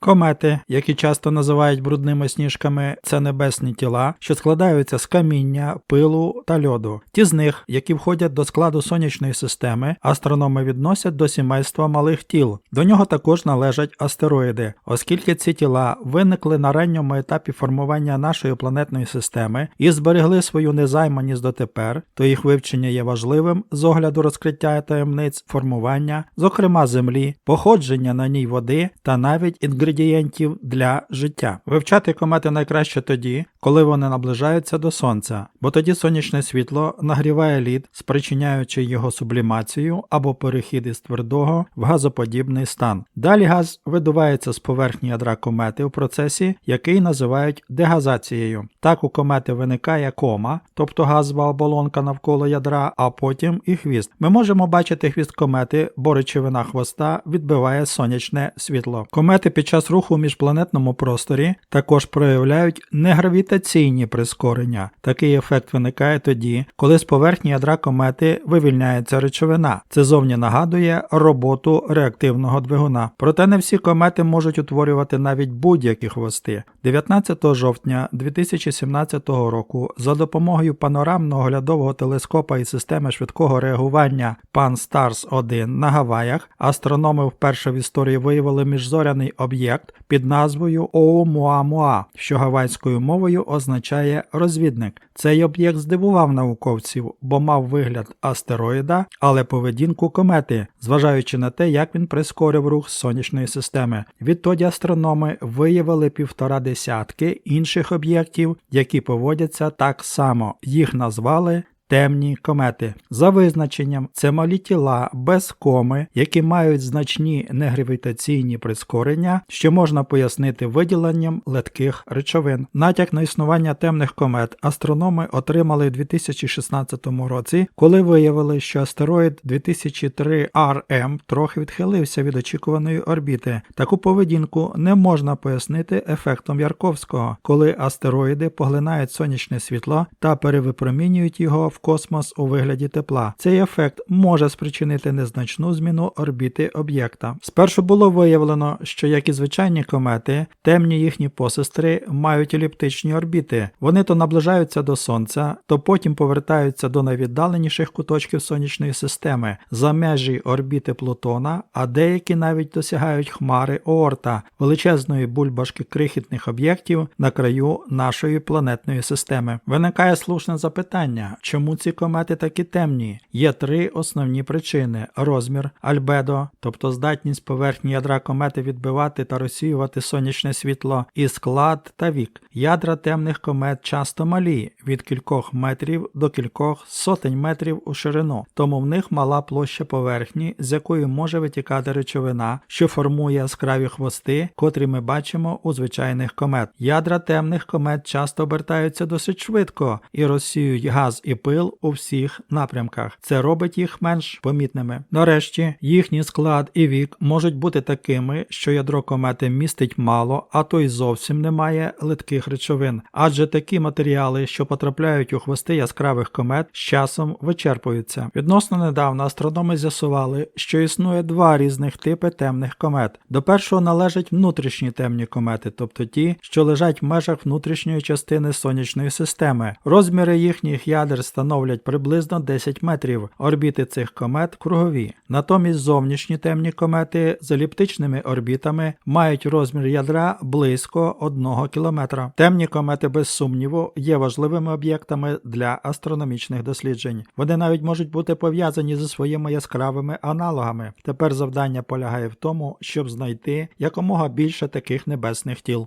Комети, які часто називають брудними сніжками, це небесні тіла, що складаються з каміння, пилу та льоду. Ті з них, які входять до складу сонячної системи, астрономи відносять до сімейства малих тіл. До нього також належать астероїди, оскільки ці тіла виникли на ранньому етапі формування нашої планетної системи і зберегли свою незайманість дотепер, то їх вивчення є важливим з огляду розкриття таємниць формування, зокрема землі, походження на ній води та навіть інгредієнтів для життя. Вивчати комети найкраще тоді, коли вони наближаються до сонця, бо тоді сонячне світло нагріває лід, спричиняючи його сублімацію або перехід із твердого в газоподібний стан. Далі газ видувається з поверхні ядра комети в процесі, який називають дегазацією. Так у комети виникає кома, тобто газова оболонка навколо ядра, а потім і хвіст. Ми можемо бачити хвіст комети, бо речовина хвоста відбиває сонячне світло. Комети під час руху у міжпланетному просторі також проявляють негравітаційні прискорення. Такий ефект виникає тоді, коли з поверхні ядра комети вивільняється речовина. Це зовні нагадує роботу реактивного двигуна. Проте не всі комети можуть утворювати навіть будь-які хвости. 19 жовтня 2017 року за допомогою панорамного оглядового телескопа і системи швидкого реагування Pan Stars 1 на Гаваях астрономи вперше в історії виявили міжзоряний об'єкт під назвою Оумуамуа, що гавайською мовою означає розвідник. Цей об'єкт здивував науковців, бо мав вигляд астероїда, але поведінку комети, зважаючи на те, як він прискорив рух сонячної системи. Відтоді астрономи виявили півтора десятки інших об'єктів, які поводяться так само. Їх назвали Темні комети. За визначенням, це малі тіла без коми, які мають значні негравітаційні прискорення, що можна пояснити виділенням летких речовин. Натяк на існування темних комет астрономи отримали у 2016 році, коли виявили, що астероїд 2003 RM трохи відхилився від очікуваної орбіти. Таку поведінку не можна пояснити ефектом Ярковського, коли астероїди поглинають сонячне світло та перевипромінюють його в космос у вигляді тепла. Цей ефект може спричинити незначну зміну орбіти об'єкта. Спершу було виявлено, що як і звичайні комети, темні їхні посестри мають еліптичні орбіти. Вони то наближаються до Сонця, то потім повертаються до найвіддаленіших куточків сонячної системи за межі орбіти Плутона, а деякі навіть досягають хмари Оорта, величезної бульбашки крихітних об'єктів на краю нашої планетної системи. Виникає слушне запитання, чому ці комети такі темні? Є три основні причини: розмір, альбедо, тобто здатність поверхні ядра комети відбивати та розсіювати сонячне світло, і склад та вік. Ядра темних комет часто малі від кількох метрів до кількох сотень метрів у ширину, тому в них мала площа поверхні, з якої може витікати речовина, що формує яскраві хвости, котрі ми бачимо у звичайних комет. Ядра темних комет часто обертаються досить швидко і розсіюють газ і пил у всіх напрямках. Це робить їх менш помітними. Нарешті їхній склад і вік можуть бути такими, що ядро комети містить мало, а то й зовсім немає литких речовин, адже такі матеріали, що потрапляють у хвости яскравих комет, з часом вичерпуються. Відносно недавно астрономи з'ясували, що існує два різних типи темних комет. До першого належать внутрішні темні комети, тобто ті, що лежать в межах внутрішньої частини сонячної системи. Розміри їхніх ядер становлять приблизно 10 метрів. Орбіти цих комет кругові. Натомість зовнішні темні комети з еліптичними орбітами мають розмір ядра близько 1 кілометра. Темні комети, без сумніву, є важливими об'єктами для астрономічних досліджень. Вони навіть можуть бути пов'язані зі своїми яскравими аналогами. Тепер завдання полягає в тому, щоб знайти якомога більше таких небесних тіл.